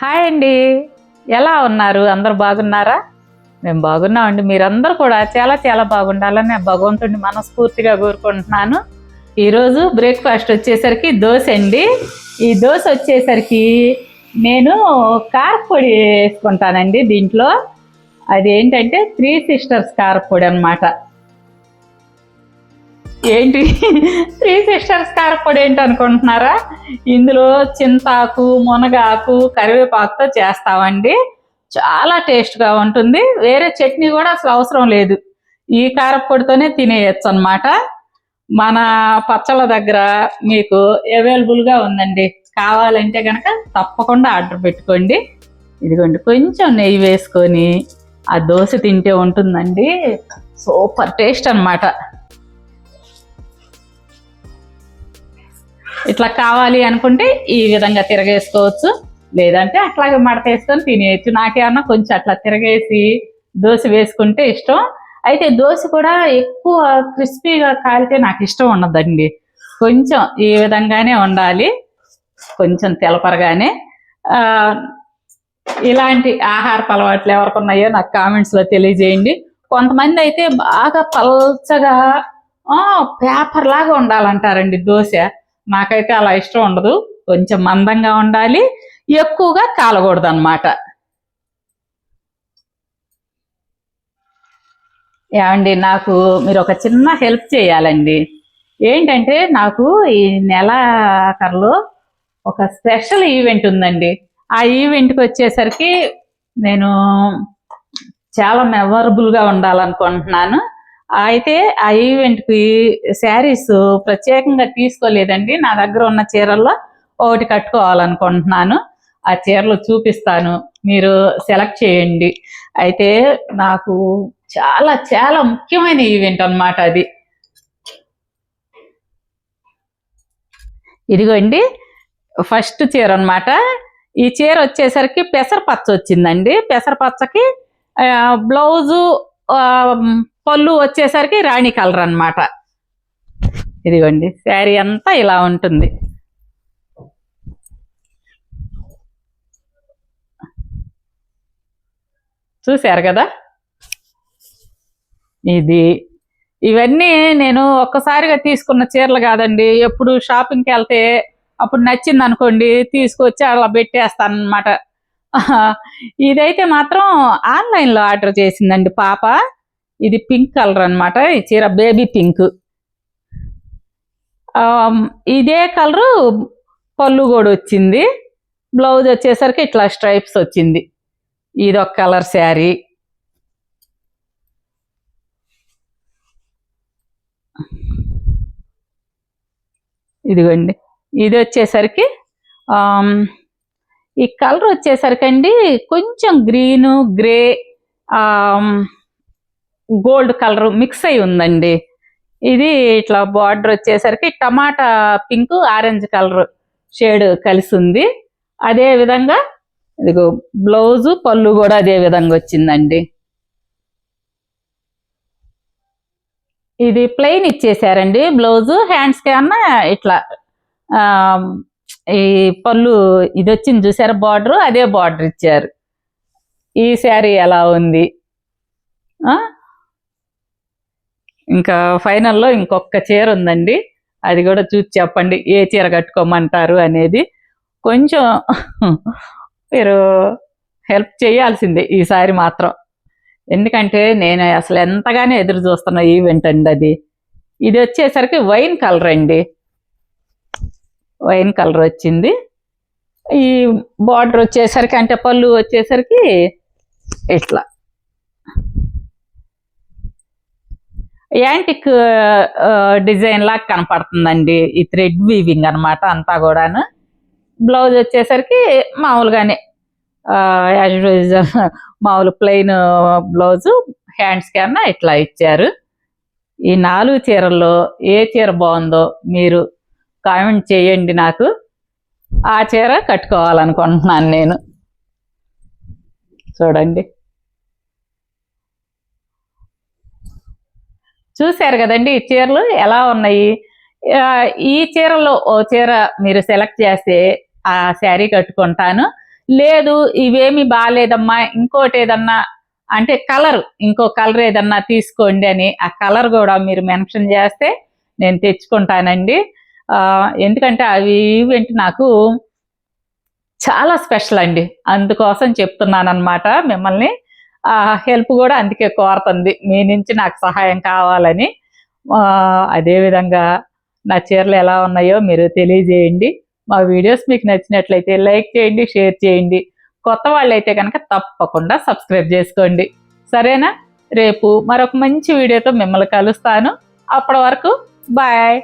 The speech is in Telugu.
హాయ్ అండి. ఎలా ఉన్నారు? అందరు బాగున్నారా? మేము బాగున్నామండి. మీరందరూ కూడా చాలా చాలా బాగుండాలని భగవంతుడిని మనస్ఫూర్తిగా కోరుకుంటున్నాను. ఈరోజు బ్రేక్ఫాస్ట్ వచ్చేసరికి దోశ అండి. ఈ దోశ వచ్చేసరికి నేను కారపొడి వేసుకుంటానండి దీంట్లో. అది ఏంటంటే త్రీ సిస్టర్స్ కారపొడి అన్నమాట. ఏంటి? త్రీ సిస్టర్స్ కారపొడి ఏంటి అనుకుంటున్నారా? ఇందులో చింతాకు మునగాకు కరివేపాకుతో చేస్తామండి. చాలా టేస్ట్గా ఉంటుంది. వేరే చట్నీ కూడా అసలు అవసరం లేదు. ఈ కారపొడితోనే తినేయచ్చు అనమాట మన పచ్చళ్ళ దగ్గర మీకు అవైలబుల్గా ఉందండి. కావాలంటే కనుక తప్పకుండా ఆర్డర్ పెట్టుకోండి. ఇదిగోండి కొంచెం నెయ్యి వేసుకొని ఆ దోశ తింటే ఉంటుందండి. సూపర్ టేస్ట్ అన్నమాట. ఇట్లా కావాలి అనుకుంటే ఈ విధంగా తిరగేసుకోవచ్చు. లేదంటే అట్లాగే మడత వేసుకొని తినేయచ్చు. నాకేమన్నా కొంచెం అట్లా తిరగేసి దోశ వేసుకుంటే ఇష్టం. అయితే దోశ కూడా ఎక్కువ క్రిస్పీగా కాలితే నాకు ఇష్టం ఉండదండి. కొంచెం ఈ విధంగానే ఉండాలి. కొంచెం తెలపరగానే. ఇలాంటి ఆహార అలవాట్లు ఎవరికి ఉన్నాయో నాకు కామెంట్స్లో తెలియజేయండి. కొంతమంది అయితే బాగా పల్చగా పేపర్ లాగా ఉండాలంటారండి దోశ. నాకైతే అలా ఇష్టం ఉండదు. కొంచెం మందంగా ఉండాలి. ఎక్కువగా కాలకూడదు అనమాట ఏమండి నాకు మీరు ఒక చిన్న హెల్ప్ చేయాలండి. ఏంటంటే నాకు ఈ నెలాఖరులో ఒక స్పెషల్ ఈవెంట్ ఉందండి. ఆ ఈవెంట్కి వచ్చేసరికి నేను చాలా మెమరబుల్గా ఉండాలనుకుంటున్నాను. అయితే ఆ ఈవెంట్కి శారీస్ ప్రత్యేకంగా తీసుకోలేదండి. నా దగ్గర ఉన్న చీరల్లో ఒకటి కట్టుకోవాలనుకుంటున్నాను. ఆ చీరలు చూపిస్తాను. మీరు సెలెక్ట్ చేయండి. అయితే నాకు చాలా చాలా ముఖ్యమైన ఈవెంట్ అన్నమాట అది. ఇదిగోండి. ఫస్ట్ చీర అనమాట ఈ చీర వచ్చేసరికి పెసరపచ్చ వచ్చిందండి. పెసరపచ్చకి బ్లౌజు పళ్ళు వచ్చేసరికి రాణి కలర్ అన్నమాట. ఇదిగోండి శారీ అంతా ఇలా ఉంటుంది. చూశారు కదా? ఇది. ఇవన్నీ నేను ఒక్కసారిగా తీసుకున్న చీరలు కాదండి. ఎప్పుడు షాపింగ్కి వెళ్తే అప్పుడు నచ్చింది అనుకోండి తీసుకొచ్చి అలా పెట్టేస్తాను అనమాట ఇదైతే మాత్రం ఆన్లైన్లో ఆర్డర్ చేసిందండి పాప. ఇది పింక్ కలర్ అన్నమాట. ఈ చీర బేబీ పింక్ um, ఇదే కలరు పళ్ళు కూడా వచ్చింది. బ్లౌజ్ వచ్చేసరికి ఇట్లా స్ట్రైప్స్ వచ్చింది. ఇది ఒక కలర్ శారీ ఇదిగోండి. ఇది వచ్చేసరికి um, ఈ కలర్ వచ్చేసరికి అండి కొంచెం green grey gold colour mix అయి ఉందండి. ఇది ఇట్లా బార్డర్ వచ్చేసరికి tomato pink orange colour shade కలిసి ఉంది. అదే విధంగా ఇదిగో బ్లౌజు పళ్ళు కూడా అదే విధంగా వచ్చిందండి. ఇది ప్లెయిన్ ఇచ్చేసారండి. బ్లౌజు హ్యాండ్స్ కన్నా ఇట్లా ఈ పళ్ళు ఇది వచ్చింది చూసారు? బార్డర్ అదే బార్డర్ ఇచ్చారు. ఈ శారీ ఎలా ఉంది? ఆ? ఇంకా ఫైనల్లో ఇంకొక చీర ఉందండి. అది కూడా చూసి చెప్పండి ఏ చీర కట్టుకోమంటారు అనేది. కొంచెం మీరు హెల్ప్ చేయాల్సిందే ఈసారి మాత్రం. ఎందుకంటే నేను అసలు ఎంతగానో ఎదురు చూస్తున్న ఈవెంట్ అండి అది. ఇది వచ్చేసరికి వైన్ కలర్ అండి. వైన్ కలర్ వచ్చింది. ఈ బార్డర్ వచ్చేసరికి అంటే పళ్ళు వచ్చేసరికి ఇట్లా. యాంటిక్ డిజైన్ లాగా కనపడుతుందండి. ఈ థ్రెడ్ వీవింగ్ అన్నమాట అంతా కూడాను. బ్లౌజ్ వచ్చేసరికి మామూలుగానే యాజ్ మామూలు ప్లెయిన్ బ్లౌజు హ్యాండ్స్ కన్నా ఇట్లా ఇచ్చారు. ఈ నాలుగు చీరల్లో ఏ చీర బాగుందో మీరు కామెంట్ చేయండి నాకు. ఆ చీర కట్టుకోవాలనుకుంటున్నాను నేను. చూడండి. చూశారు కదండి ఈ చీరలు ఎలా ఉన్నాయి? ఈ చీరలో ఓ చీర మీరు సెలెక్ట్ చేస్తే ఆ శారీ కట్టుకుంటాను. లేదు ఇవేమి బాగాలేదమ్మా ఇంకోటి ఏదన్నా అంటే కలర్ ఇంకో కలర్ ఏదన్నా తీసుకోండి అని ఆ కలర్ కూడా మీరు మెన్షన్ చేస్తే నేను తెచ్చుకుంటానండి. ఎందుకంటే అవి ఈవెంట్ నాకు చాలా స్పెషల్ అండి. అందుకోసం చెప్తున్నాను అనమాట మిమ్మల్ని. హెల్ప్ కూడా అందుకే కోరుతుంది. మీ నుంచి నాకు సహాయం కావాలని. అదేవిధంగా నా చీరలు ఎలా ఉన్నాయో మీరు తెలియజేయండి. మా వీడియోస్ మీకు నచ్చినట్లయితే లైక్ చేయండి షేర్ చేయండి. కొత్త వాళ్ళైతే కనుక తప్పకుండా సబ్స్క్రైబ్ చేసుకోండి. సరేనా? రేపు మరొక మంచి వీడియోతో మిమ్మల్ని కలుస్తాను. అప్పటి వరకు బాయ్!